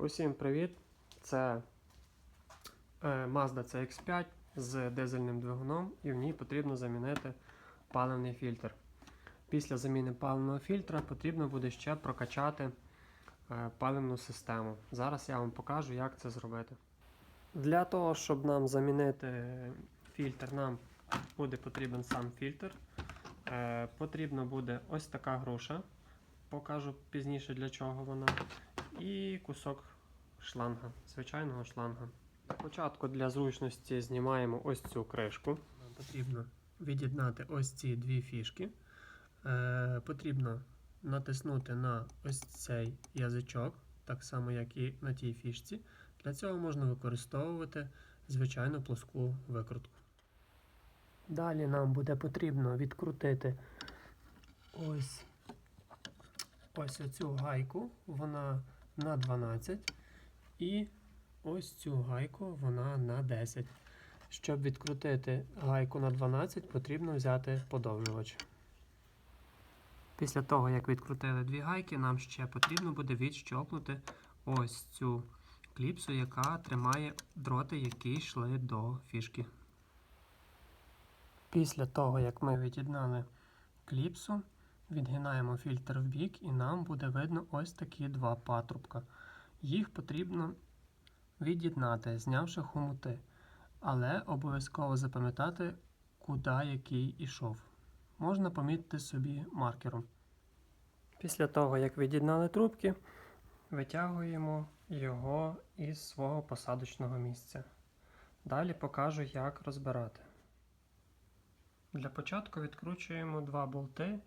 Усім привіт! Це е, Mazda CX5 з дизельним двигуном, і в ній потрібно замінити паливний фільтр. Після заміни паливного фільтра потрібно буде ще прокачати е, паливну систему. Зараз я вам покажу, як це зробити. Для того, щоб нам замінити фільтр, нам буде потрібен сам фільтр. Е, Потрібно буде ось така груша. Покажу пізніше для чого вона. І кусок шланга, звичайного шланга. Спочатку для зручності знімаємо ось цю кришку. Нам потрібно від'єднати ось ці дві фішки. Е, потрібно натиснути на ось цей язичок, так само, як і на тій фішці. Для цього можна використовувати звичайну плоску викрутку. Далі нам буде потрібно відкрутити ось, ось оцю гайку, вона на 12, і ось цю гайку вона на 10. Щоб відкрутити гайку на 12, потрібно взяти подовжувач. Після того, як відкрутили дві гайки, нам ще потрібно буде відщолкнути ось цю кліпсу, яка тримає дроти, які йшли до фішки. Після того, як ми від'єднали кліпсу, відгинаємо фільтр в бік і нам буде видно ось такі два патрубка. Їх потрібно від'єднати, знявши хомути, але обов'язково запам'ятати, куди який ішов. Можна помітити собі маркером. Після того, як від'єднали трубки, витягуємо його із свого посадочного місця. Далі покажу, як розбирати. Для початку відкручуємо два болти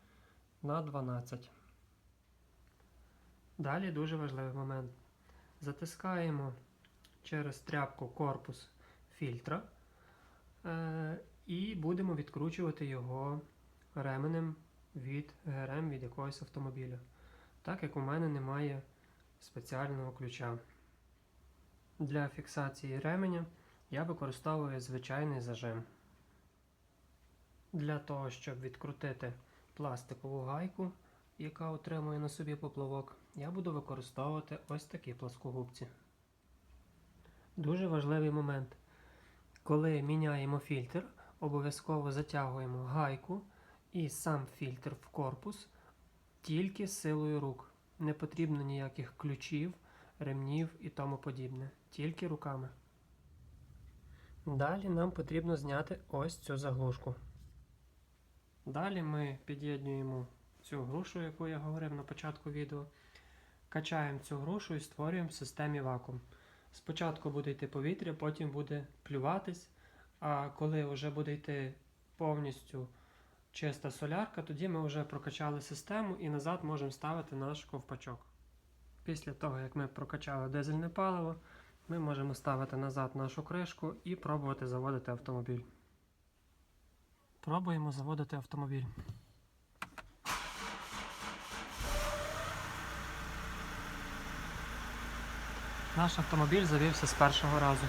на 12. Далі дуже важливий момент. Затискаємо через тряпку корпус фільтра е, і будемо відкручувати його ременем від ГРМ від якогось автомобіля. Так як у мене немає спеціального ключа. Для фіксації ременя я використовую звичайний зажим. Для того, щоб відкрутити пластикову гайку, яка отримує на собі поплавок, я буду використовувати ось такі плоскогубці. Дуже важливий момент. Коли міняємо фільтр, обов'язково затягуємо гайку і сам фільтр в корпус тільки силою рук. Не потрібно ніяких ключів, ремнів і тому подібне. Тільки руками. Далі нам потрібно зняти ось цю заглушку. Далі ми під'єднуємо цю грушу, яку я говорив на початку відео. Качаємо цю грушу і створюємо в системі вакуум. Спочатку буде йти повітря, потім буде плюватись, а коли вже буде йти повністю чиста солярка, тоді ми вже прокачали систему і назад можемо ставити наш ковпачок. Після того, як ми прокачали дизельне паливо, ми можемо ставити назад нашу кришку і пробувати заводити автомобіль. Пробуємо заводити автомобіль. Наш автомобіль завівся з першого разу.